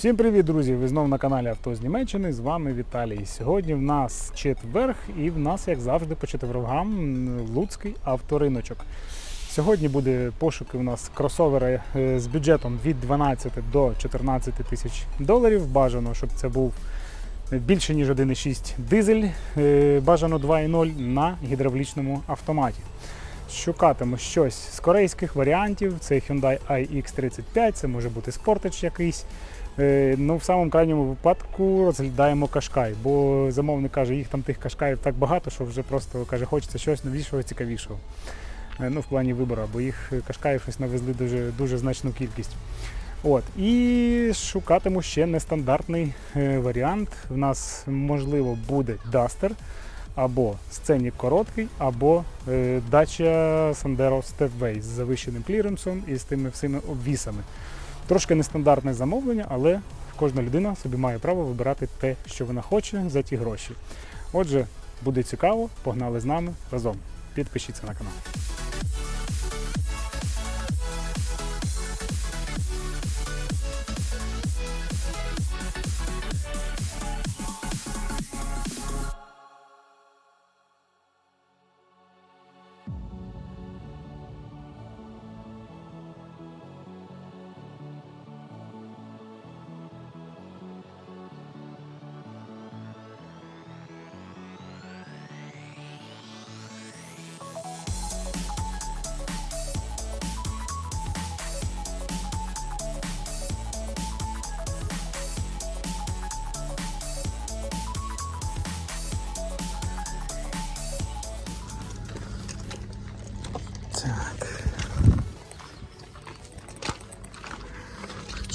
Всім привіт, друзі! Ви знов на каналі Авто з Німеччини. З вами Віталій. Сьогодні в нас четверг, і в нас, як завжди, по четвергам Луцький авториночок. Сьогодні буде пошуки у нас кросовера е, з бюджетом від 12 до 14 тисяч доларів. Бажано, щоб це був більше ніж 1,6 дизель, е, бажано 2,0 на гідравлічному автоматі. Шукатиму щось з корейських варіантів. Це Hyundai iX35, це може бути Sportage якийсь. Е, Ну, в самому крайньому випадку розглядаємо кашкай, бо замовник каже, їх там тих кашкаїв так багато, що вже просто каже, хочеться щось новішого, цікавішого. Е, Ну, в плані вибору, бо їх кашкаїв щось навезли дуже, дуже значну кількість. От. І шукатиму ще нестандартний е, варіант. У нас можливо буде Duster, або сценік короткий, або дача Sandero Stepway з завищеним кліренсом і з тими всіми обвісами. Трошки нестандартне замовлення, але кожна людина собі має право вибирати те, що вона хоче за ті гроші. Отже, буде цікаво, погнали з нами разом. Підпишіться на канал.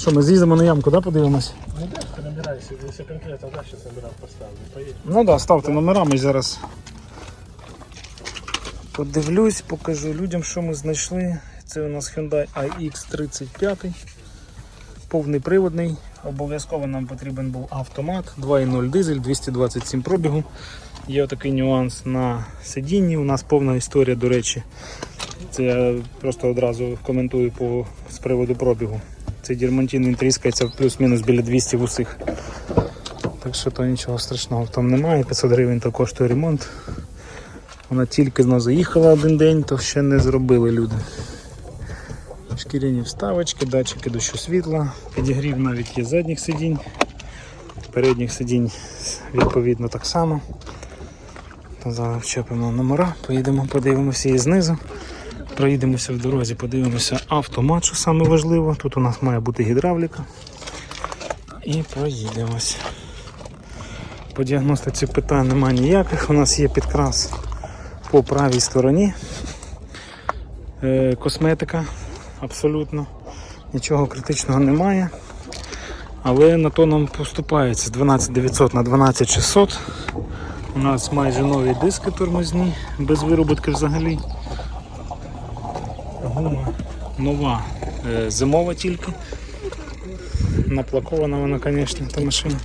Що, ми з'їздимо на ямку, да, подивимось? Ну ты набираешься, если конкретно да, сейчас набирал поставлю. Ну так, да, ставте номера, ми зараз подивлюсь, покажу людям, що ми знайшли. Це у нас Hyundai iX35. Повний приводний. Обов'язково нам потрібен був автомат, 2.0 дизель, 227 пробігу. Є отакий нюанс на сидінні. У нас повна історія, до речі. Це я просто одразу коментую по, з приводу пробігу. Цей дірмантін він тріскається плюс-мінус біля 200 в усіх. Так що то нічого страшного тому немає. 500 гривень то коштує ремонт. Вона тільки знову заїхала один день, то ще не зробили люди. Шкіряні вставочки, датчики дощу світла, підігрів навіть є задніх сидінь, передніх сидінь відповідно так само. Зараз вчепимо номера, поїдемо, подивимося її знизу. Проїдемося в дорозі, подивимося автомат, що саме важливо. Тут у нас має бути гідравліка. І проїдемось. По діагностиці питань немає ніяких. У нас є підкрас по правій стороні. Е, косметика абсолютно. Нічого критичного немає. Але на то нам поступається з 12900 на 12600. У нас майже нові диски тормозні, без вироботки взагалі. Гума нова, е, зимова тільки. Наплакована вона, звісно, та машина.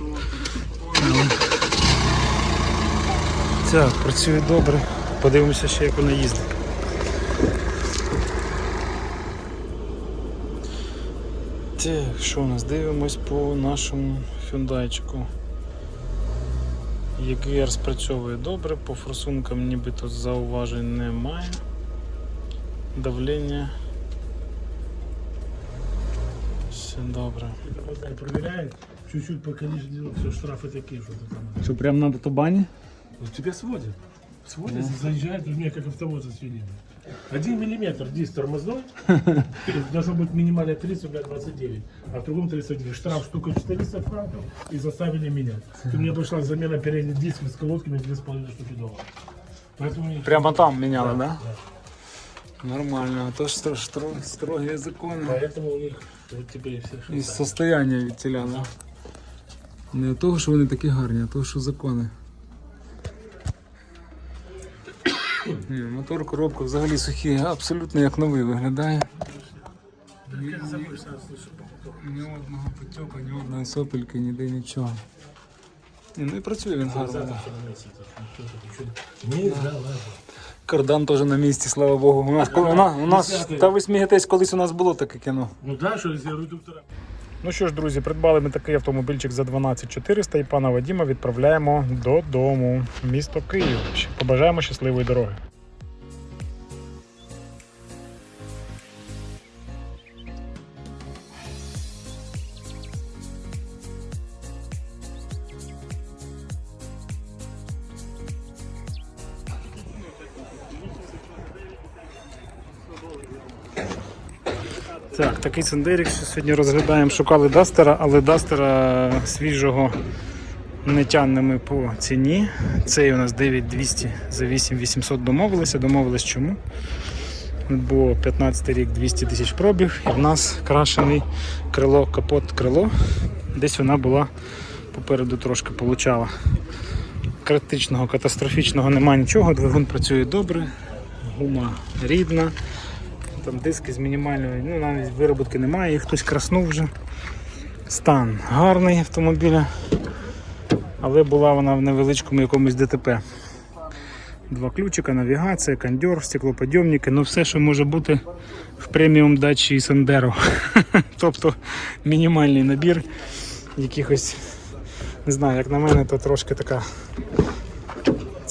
Так, працює добре. Подивимося ще, як вона їздить. Так, що у нас? Дивимось по нашому фюндайчику. EGR спрацьовує добре, по форсункам нібито зауважень немає. Давлення. Все добре. Это проверяет, чуть-чуть по количеству, все штрафы такие, что ты там. Що, прямо на автобані? Вот тебя сводят. Сводят, заезжает, у меня как автовоз свиньи. Один миллиметр диск тормозной, должно быть минимальная 30, у меня 29, а в другом 31. Штраф штука 400 франков и заставили менять. У меня пришла замена передних дисков с колодками 2,5 штуки долларов. Поэтому Прямо там міняли, так? Да? Да. Нормально, а то ж стро- стро- строгі закони. Поэтому у них вот теперь все І состояння від ціляна. Не того, що вони такі гарні, а того, що закони. Ні, мотор, коробка взагалі сухі, абсолютно як новий виглядає. Ні одного потьока, ні одної сопельки, ніде нічого. Ні, ну і працює він гарно. Не, ладно. Кардан теж на місці, слава Богу. У нас, коли, у нас, у нас та ви смієтесь, колись у нас було таке кіно. Ну так, що если редуктора. Ну що ж, друзі, придбали ми такий автомобільчик за 12400 і пана Вадіма відправляємо додому. Місто Київ. Побажаємо щасливої дороги. Так, такий Сандерік що сьогодні розглядаємо. Шукали Дастера, але Дастера свіжого не тягнемо по ціні. Цей у нас 9200 за 8800 домовилися. Домовились чому? Бо 15 рік 200 тисяч пробіг, і в нас крашений крило, капот крило. Десь вона була попереду трошки получала. Критичного, катастрофічного немає нічого, двигун працює добре, гума рідна. Там диски з мінімальною, ну навіть вироботки немає, їх хтось краснув вже. Стан гарний автомобіля, але була вона в невеличкому якомусь ДТП. Два ключика, навігація, кондьор, стеклоподйомники, ну все, що може бути в преміум дачі Сандеро. тобто мінімальний набір якихось, не знаю, як на мене, то трошки така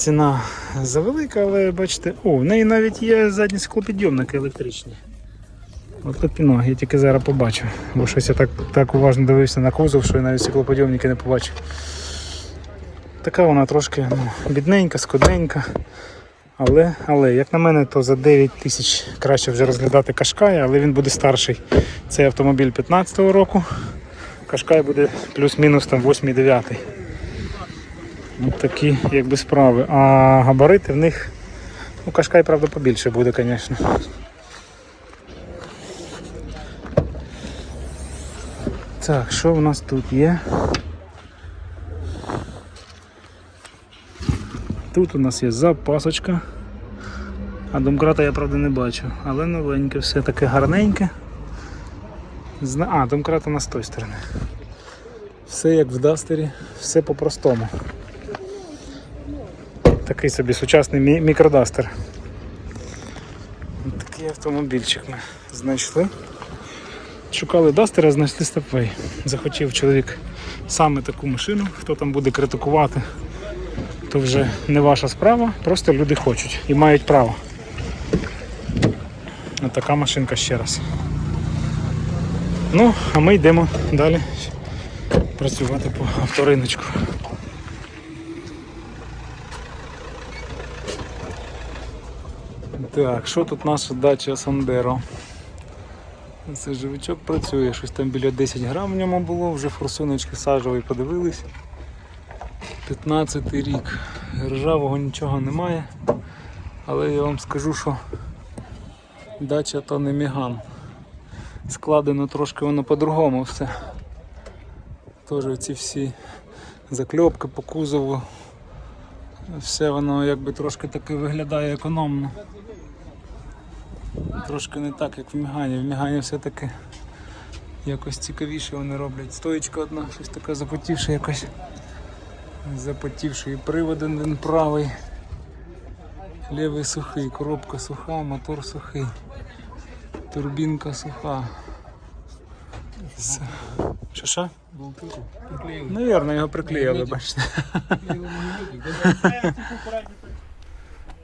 ціна завелика, але бачите, о, в неї навіть є задні склопідйомники електричні. От піно, я тільки зараз побачив, бо щось я так, так уважно дивився на кузов, що я навіть стеклоподйомники не побачив. Така вона трошки ну, бідненька, скудненька. Але, але, як на мене, то за 9 тисяч краще вже розглядати Кашкай, але він буде старший. Це автомобіль 15-го року. Кашкай буде плюс-мінус там 8-9. Ось такі якби справи. А габарити в них, ну Кашкай, правда, побільше буде, звісно. Так, що в нас тут є? Тут у нас є запасочка. А домкрата я правда не бачу, але новеньке, все таке гарненьке. А, домкрата на з тої сторони. Все як в Дастері, все по-простому. Такий собі сучасний мікродастер. Такий автомобільчик ми знайшли. Шукали Дастера, знайшли Степвей. Захотів чоловік саме таку машину, хто там буде критикувати, то вже не ваша справа, просто люди хочуть і мають право. Така машинка ще раз. Ну, а ми йдемо далі працювати по авториночку. Так, що тут наша дача Сандеро? Це живичок працює, щось там біля 10 грам в ньому було, вже форсуночки сажові подивились. 15 рік. Ржавого нічого немає. Але я вам скажу, що дача то не міган. Складено трошки воно по-другому все. Теж ці всі закльопки по кузову. Все воно якби трошки таки виглядає економно. Трошки не так, як в Мігані. В Мігані все-таки якось цікавіше вони роблять. Стоїчка одна, щось таке запотівше якось. Запотівший привод один правий. Лівий сухий, коробка суха, мотор сухий. Турбінка суха. С- Що що? Навірно, його приклеїли, бачите.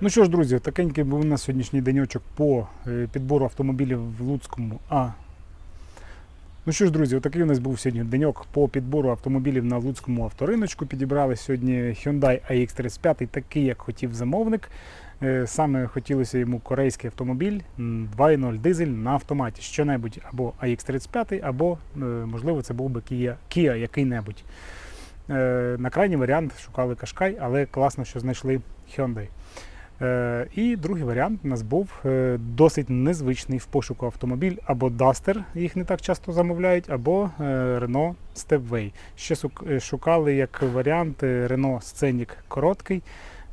Ну що ж, друзі, такенький був у нас сьогоднішній денечок по е, підбору автомобілів в Луцькому. А. Ну що ж, друзі, отакий у нас був сьогодні деньок по підбору автомобілів на Луцькому авториночку. Підібрали сьогодні Hyundai iX35, такий, як хотів замовник. Е, Саме хотілося йому корейський автомобіль 2.0 дизель на автоматі. Що-небудь або iX35, або, е, можливо, це був би Kia, Kia який-небудь. Е, На крайній варіант шукали Qashqai, але класно, що знайшли Hyundai. Е, І другий варіант у нас був е, досить незвичний в пошуку автомобіль або Duster, їх не так часто замовляють, або е, Renault Stepway. Ще шукали як варіант Renault Scenic короткий,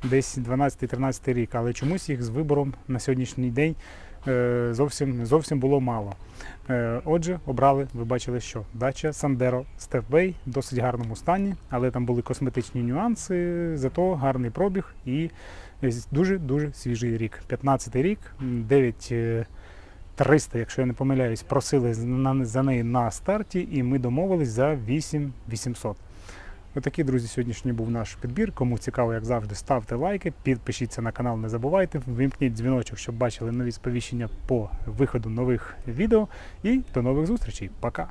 десь 12-13 рік, але чомусь їх з вибором на сьогоднішній день зовсім, зовсім було мало. Отже, обрали, ви бачили, що дача Sandero Stepway в досить гарному стані, але там були косметичні нюанси, зато гарний пробіг і дуже-дуже свіжий рік. 15 рік, 9 300, якщо я не помиляюсь, просили за неї на старті, і ми домовились за 8800. Отакий, друзі, сьогоднішній був наш підбір. Кому цікаво, як завжди, ставте лайки, підпишіться на канал, не забувайте, вимкніть дзвіночок, щоб бачили нові сповіщення по виходу нових відео. І до нових зустрічей. Пока!